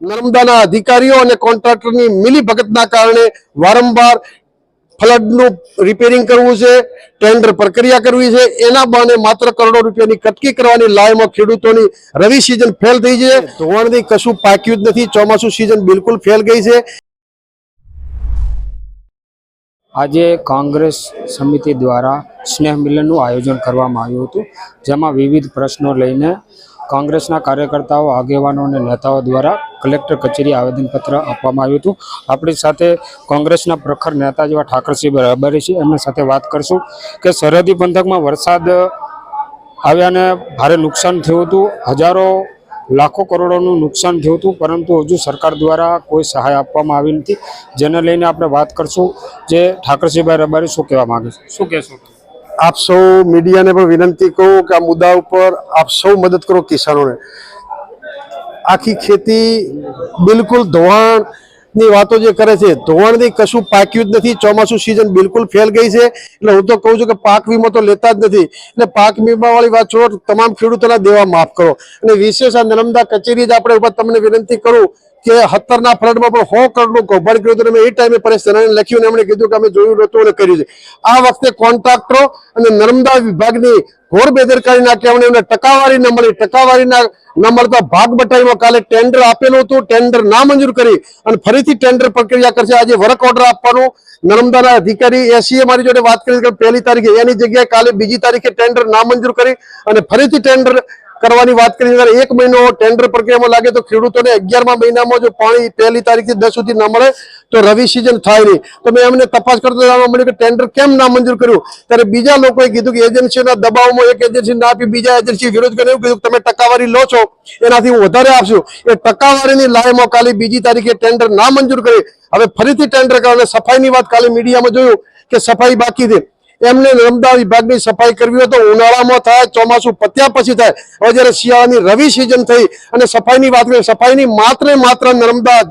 નર્મદાના અધિકારીઓ અને કોન્ટ્રાક્ટરની મિલી ભગતના કારણે વારંવાર ફ્લડનું રિપેરિંગ કરવું છે, ટેન્ડર પ્રક્રિયા કરવી છે, એના બહાને માત્ર કરોડો રૂપિયાની કટકી કરવાની લાયમાં ખેડૂતોની રવિ સિઝન ફેલ થઈ છે. ધોવાણથી કશું પાક્યું જ નથી, ચોમાસું સિઝન બિલકુલ ફેલ ગઈ છે. આજે કોંગ્રેસ સમિતિ દ્વારા સ્નેહ મિલનનું આયોજન કરવામાં આવ્યું હતું, જેમાં વિવિધ પ્રશ્નો લઈને કોંગ્રેસના કાર્યકર્તાઓ, આગેવાનો અને નેતાઓ દ્વારા કલેક્ટર કચેરી આવેદનપત્ર આપવામાં આવ્યું હતું. આપણી સાથે કોંગ્રેસના પ્રખર નેતા જેવા ઠાકરસિંહ બરાબરી છે. એમની સાથે વાત કરશું કે સરહદી પંથકમાં વરસાદ આવ્યાને ભારે નુકસાન થયું હતું. હજારો, લાખો કરોડોનું નુકસાન થયું હતું, પરંતુ હજુ સરકાર દ્વારા કોઈ સહાય આપવામાં આવી નથી. જેને લઈને આપણે વાત કરશું જે ઠાકરસિંહભાઈ રબારી શું કહેવા માંગે છે? શું કહેશો? આપ સૌ મીડિયાને પણ વિનંતી કહું કે આ મુદ્દા ઉપર આપ સૌ મદદ કરો કિસાનોને. આખી ખેતી બિલકુલ ધોવાણની વાતો જે કરે છે, ધોવાણથી કશું પાક્યું જ નથી, ચોમાસું સિઝન બિલકુલ ફેલ ગઈ છે. એટલે હું તો કહું છું કે પાક વીમો તો લેતા જ નથી. એટલે પાક વીમા વાળી વાત છોડ તમામ ખેડૂતોના દેવા માફ કરો. અને વિશેષ આ નર્મદા કચેરી જ આપણે ઉપર તમને વિનંતી કરું કે હત્તરના ફ્લડમાં પણ સો કરોડનું કૌભાંડ કર્યું ટાઈમે પરેશ લખ્યું એમણે કીધું કે અમે જોયું નહોતું અને કર્યું છે. આ વખતે કોન્ટ્રાક્ટરો અને નર્મદા વિભાગની ઘોર બેદરકારીના કારણે એમને ટકાવારી ન મળી. ટકાવારીના ન મળતા ભાગ બટાઈમાં કાલે ટેન્ડર આપેલું હતું. ટેન્ડર ના મંજૂર કરી અને ફરીથી ટેન્ડર પ્રક્રિયા કરશે. આજે વર્ક ઓર્ડર આપવાનું નર્મદાના અધિકારી એસીએ મારી જોડે વાત કરી પહેલી તારીખે એની જગ્યાએ કાલે બીજી તારીખે ટેન્ડર ના મંજૂર કરી અને ફરીથી ટેન્ડર કરવાની વાત કરી એક મહિનો ટેન્ડર પ્રક્રિયામાં લાગે તો ખેડૂતોને અગિયારમા મહિનામાં જો પાણી પહેલી તારીખથી દસ સુધી ના મળે તો રવિ સિઝન થાય નહીં. તો મેં એમને તપાસ કરતો જાણવા મળ્યું કે ટેન્ડર કેમ ના મંજૂર કર્યું? ત્યારે બીજા લોકોએ કીધું કે એજન્સીના દબાવમાં એક એજન્સી ના આપી, બીજા એજન્સી વિરોધ કરીને એવું કીધું તમે ટકાવારી લો છો. એનાથી હું વધારે આપશું. એ ટકાવારીની લાયમાં કાલે બીજી તારીખે ટેન્ડર ના મંજૂર કરી. હવે ફરીથી ટેન્ડર કારણે સફાઈની વાત કાલે મીડિયામાં જોયું કે સફાઈ બાકી છે. એમને નર્મદા વિભાગની સફાઈ કરવી હોય તો ઉનાળામાં થાય, ચોમાસું પત્યા પછી થાય. હવે જ્યારે શિયાળાની રવિ સિઝન થઈ અને સફાઈની વાત કરીએ, સફાઈની માત્ર માત્ર નર્મદા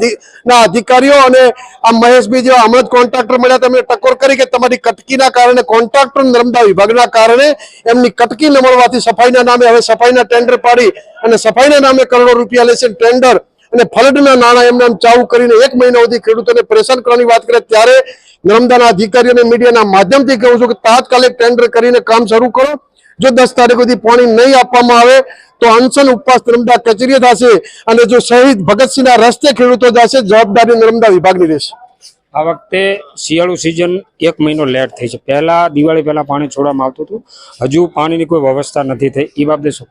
ના અધિકારીઓ અને આ મહેશભાઈ જેવા હમણાં કોન્ટ્રાક્ટર મળ્યા. તેમણે ટકોર કરી કે તમારી કટકીના કારણે કોન્ટ્રાક્ટર નર્મદા વિભાગના કારણે એમની કટકી ન મળવાથી સફાઈના નામે હવે સફાઈના ટેન્ડર પાડી અને સફાઈના નામે કરોડો રૂપિયા લેશે ટેન્ડર અને ફલડના નાણાં એમને ચાલુ કરીને એક મહિના સુધી ખેડૂતોને પરેશાન કરવાની વાત કરે. ત્યારે નર્મદાના અધિકારીઓને મીડિયાના માધ્યમથી કહું છું કે તાત્કાલિક ટેન્ડર કરીને કામ શરૂ કરો. જો દસ તારીખ સુધી પાણી નહીં આપવામાં આવે તો અનશન ઉપવાસ નર્મદા કચેરીએ થશે અને જો શહીદ ભગતસિંહના રસ્તે ખેડૂતો જશે જવાબદારી નર્મદા વિભાગની રહેશે. આ વખતે શિયાળુ સિઝન એક મહિનો લેટ થઈ છે. પહેલા દિવાળી પહેલા પાણી છોડવામાં આવતું હતું. હજુ પાણીની કોઈ વ્યવસ્થા નથી થઈ. એ બાબતે શું?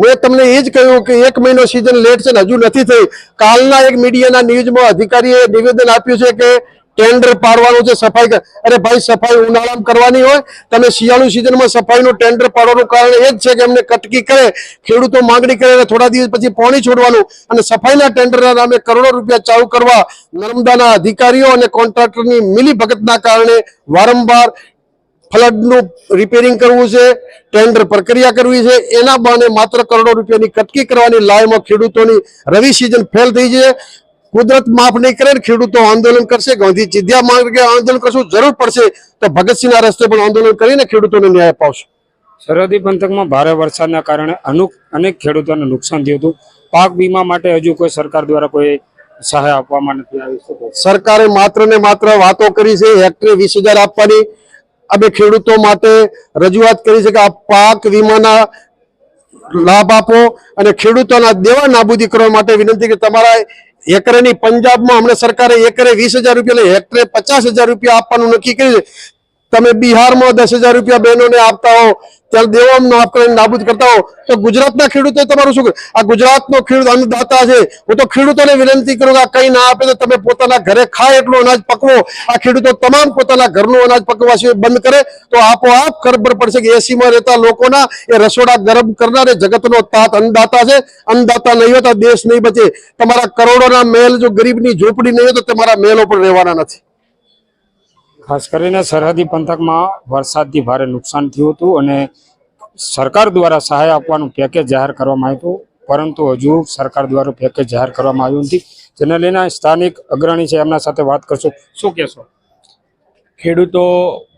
મેં તમને એ જ કહ્યું કે એક મહિનો સિઝન લેટ છે ને હજુ નથી થઈ. કાલના એક મીડિયાના ન્યૂઝમાં અધિકારીએ નિવેદન આપ્યું છે કે ટેન્ડર પાડવાનું છે, સફાઈ અરે ભાઈ, સફાઈ ઉનાળામાં કરવાની હોય, તમે શિયાળુ સિઝનમાં સફાઈનું ટેન્ડર પાડવાનું કારણ એ જ છે કે એમને કટકી કરે, ખેડૂતો માંગણી કરે અને થોડા દિવસ પછી પાણી છોડવાનું અને સફાઈના ટેન્ડરના નામે કરોડો રૂપિયા ચાલુ કરવા નર્મદાના અધિકારીઓ અને કોન્ટ્રાક્ટરની મિલી ભગતના કારણે વારંવાર ફ્લડનું રિપેરિંગ કરવું છે, ટેન્ડર પ્રક્રિયા કરવી છે, એના બહાને માત્ર કરોડો રૂપિયાની કટકી કરવાની લાયમાં ખેડૂતોની રવિ સિઝન ફેલ થઈ છે. કુદરત માફ નહીં કરે ખેડૂતો આંદોલન કરશે ગાંધી ચિધ્યા માર્ગે આંદોલન કરશું જરૂર પડશે તો ભગતસિંહના રસ્તે પણ આંદોલન કરીને ખેડૂતોને ન્યાય અપાવશું. સરહદી પંથકમાં ભારે વરસાદના કારણે અનુક અનેક ખેડૂતોને નુકસાન થયું હતું. પાક વીમા માટે હજુ કોઈ સરકાર દ્વારા કોઈ સહાય આપવામાં નથી આવી સરકારે માત્ર ને માત્ર વાતો કરી છે હેક્ટરે વીસ હજાર આપવાની. અમે ખેડૂતો માટે રજૂઆત કરી છે કે આ પાક વીમાના લાભ આપો અને ખેડૂતોના દેવા નાબૂદી કરવા માટે વિનંતી કે તમારા એકરેની પંજાબમાં હમણાં સરકારે એકરે વીસ હજાર રૂપિયા એટલે હેક્ટરે પચાસ હજાર રૂપિયા આપવાનું નક્કી કર્યું છે. તમે બિહારમાં દસ હજાર રૂપિયા બહેનોને આપતા હો ત્યારે દેવામાં માફ કરીને નાબૂદ કરતા હો. તો ગુજરાતના ખેડૂતો તમારું શું આ ગુજરાતનો ખેડૂત અન્નદાતા છે. હું તો ખેડૂતોને વિનંતી કરું કે કઈ ના આપે તો તમે પોતાના ઘરે ખાય એટલું અનાજ પકવો. આ ખેડૂતો તમામ પોતાના ઘરનું અનાજ પકવવા સિવાય બંધ કરે તો આપોઆપ ખબર પડશે કે એસીમાં રહેતા લોકોના એ રસોડા ગરમ કરનાર જગતનો તાત અન્નદાતા છે. અન્નદાતા નહીં હોય તો દેશ નહીં બચે. તમારા કરોડોના મહેલ જો ગરીબની ઝૂંપડી નહીં હોય તો તમારા મહેલો પણ રહેવાના નથી. ખાસ કરીને સરહદી પંથકમાં વરસાદથી ભારે નુકસાન થયું હતું અને સરકાર દ્વારા સહાય આપવાનું પેકેજ જાહેર કરવામાં આવ્યું હતું. પરંતુ હજુ સરકાર દ્વારા પેકેજ જાહેર કરવામાં આવ્યું નથી. જેને લઈને સ્થાનિક અગ્રણી છે, એમના સાથે વાત કરશું. શું કહેશો? ખેડૂતો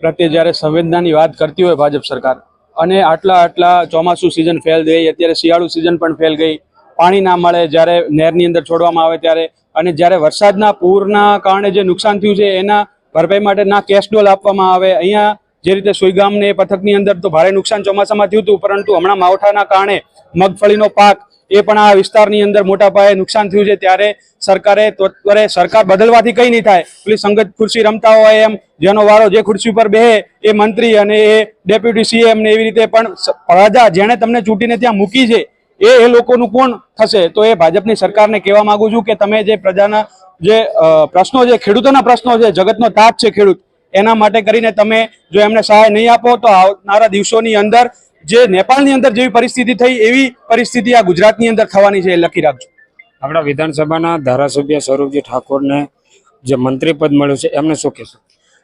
પ્રત્યે જ્યારે સંવેદનાની વાત કરતી હોય ભાજપ સરકાર, અને આટલા આટલા ચોમાસું સિઝન ફેલ ગઈ અત્યારે શિયાળુ સિઝન પણ ફેલ ગઈ, પાણી ના મળે, જ્યારે નહેરની અંદર છોડવામાં આવે ત્યારે, અને જ્યારે વરસાદના પૂરના કારણે જે નુકસાન થયું છે, એના ભરપાઈ માટે ના કેશ ડોલ આપવામાં આવે. અહીંયા જે રીતે સુઈગામને પથકની અંદર તો ભારે નુકસાન ચોમાસામાં થયું હતું, પરંતુ હમણાં માવઠાના કારણે મગફળીનો પાક એ પણ આ વિસ્તારની અંદર મોટા પાયે નુકસાન થયું છે. ત્યારે સરકારે ત્વરે સરકાર બદલવાથી કંઈ નહીં થાય. પેલી સંગત ખુરશી રમતા હોય એમ, જેનો વારો જે ખુરશી પર બેહે એ મંત્રી અને એ ડેપ્યુટી સીએમ ને એવી રીતે પણ પ્રજા જેણે તમને ચૂંટીને ત્યાં મૂકી છે એ એ લોકોનું કોણ થશે? તો એ ભાજપની સરકારને કહેવા માંગુ છું કે તમે જે પ્રજાના જે પ્રશ્નો છે, ખેડૂતોના પ્રશ્નો છે, જગતનો તાજ છે ખેડૂત, એના માટે કરીને તમે જો એમને સહાય નહીં આપો તો આવનારા દિવસોની અંદર જે નેપાળની અંદર જેવી પરિસ્થિતિ થઈ એવી પરિસ્થિતિ આ ગુજરાતની અંદર થવાની છે એ લખી રાખજો. આપણા વિધાનસભાના ધારાસભ્ય સ્વરૂપજી ઠાકોરને જે મંત્રી પદ મળ્યું છે એમને શું કહેશો?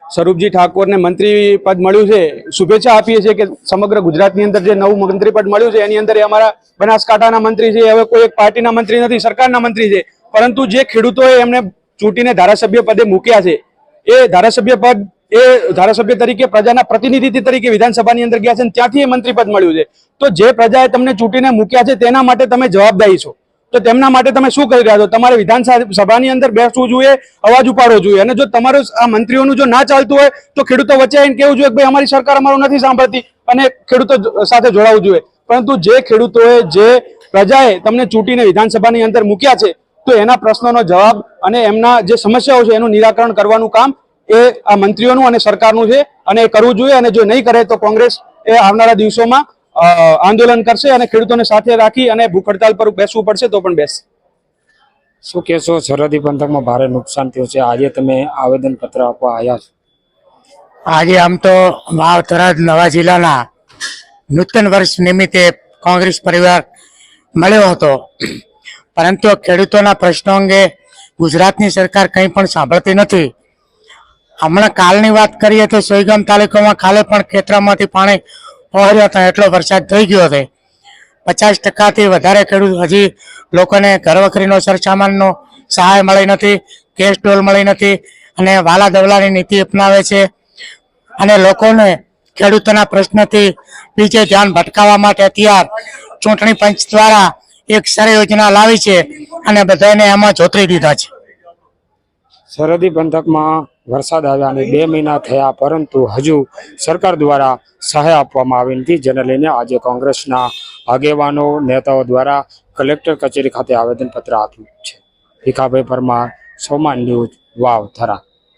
સ્વરૂપજી ઠાકોરને મંત્રી પદ મળ્યું છે, શુભેચ્છા આપીએ છીએ કે સમગ્ર ગુજરાતની અંદર જે નવું મંત્રી પદ મળ્યું છે, એની અંદર એ અમારા બનાસકાંઠાના મંત્રી છે, હવે કોઈ એક પાર્ટીના મંત્રી નથી, સરકારના મંત્રી છે. પરંતુ જે ખેડૂતોએ એમને ચૂંટીને ધારાસભ્ય પદે મૂક્યા છે, એ ધારાસભ્ય પદ, એ ધારાસભ્ય તરીકે પ્રજાના પ્રતિનિધિ તરીકે વિધાનસભાની અંદર ગયા છે ત્યાંથી એ મંત્રી પદ મળ્યું છે. તો જે પ્રજાએ તમને ચૂંટીને મૂક્યા છે, તેના માટે તમે જવાબદારી છો. તો તેમના માટે તમે શું કરી રહ્યા છો? તમારે વિધાનસભાની અંદર બેસવું જોઈએ, અવાજ ઉપાડવો જોઈએ. અને જો તમારું આ મંત્રીઓનું જો ના ચાલતું હોય, તો ખેડૂતો વચ્ચે આવીને કેવું જોઈએ કે ભાઈ અમારી સરકાર અમારું નથી સાંભળતી અને ખેડૂતો સાથે જોડાવવું જોઈએ. પરંતુ જે ખેડૂતોએ જે પ્રજાએ તમને ચૂંટીને વિધાનસભાની અંદર મૂક્યા છે, તો એના પ્રશ્નોનો જવાબ અને એમના જે સમસ્યાઓ છે એનું નિરાકરણ કરવાનું કામ એ આ મંત્રીઓનું અને સરકારનું છે અને એ કરવું જોઈએ. અને જો નહીં કરે તો કોંગ્રેસ એ આવનારા દિવસોમાં આંદોલન કરશે અને ખેડૂતોને સાથે રાખી અને ભૂખ હડતાલ પર બેસવું પડશે તો પણ બેસશે શું કહેશો સરહદી પંથકમાં ભારે નુકસાન થયું છે. આજે તમે આવેદન પત્ર આપવા આવ્યા છો. આજે આમ તો વાવ થરાદ નવા જિલ્લાના નૂતન વર્ષ નિમિત્તે કોંગ્રેસ પરિવાર મળ્યો હતો. પરંતુ ખેડૂતોના પ્રશ્નો અંગે ગુજરાતની સરકાર કંઈ પણ સાંભળતી નથી. હમણાં કાલની વાત કરીએ તો સોયગામ તાલુકામાં કાલે પણ ખેતરામાંથી પાણી પહોંચ્યા હતો, એટલો વરસાદ થઈ ગયો છે પચાસ ટકાથી વધારે ખેડૂત હજી લોકોને ઘરવખરીનો સરસામાનનો સહાય મળી નથી, કેશ ડોલ મળી નથી અને વાલા દવલાની નીતિ અપનાવે છે. અને લોકોને ખેડૂતોના પ્રશ્નથી બીજે ધ્યાન ભટકાવવા માટે અત્યાર ચૂંટણી પંચ દ્વારા એક સર યોજના લાવી છે અને બધાને એમાં જોતરી દીધા છે. સરહદી પંથકમાં વરસાદ આવ્યા અને બે મહિના થયા, પરંતુ હજુ સરકાર દ્વારા સહાય આપવામાં આવી નથી. જેને લઈને આજે કોંગ્રેસના આગેવાનો, નેતાઓ દ્વારા કલેક્ટર કચેરી ખાતે આવેદનપત્ર આપ્યું છે. ભીખાભાઈ પરમાર, સોમાન ન્યૂઝ વાવ થરા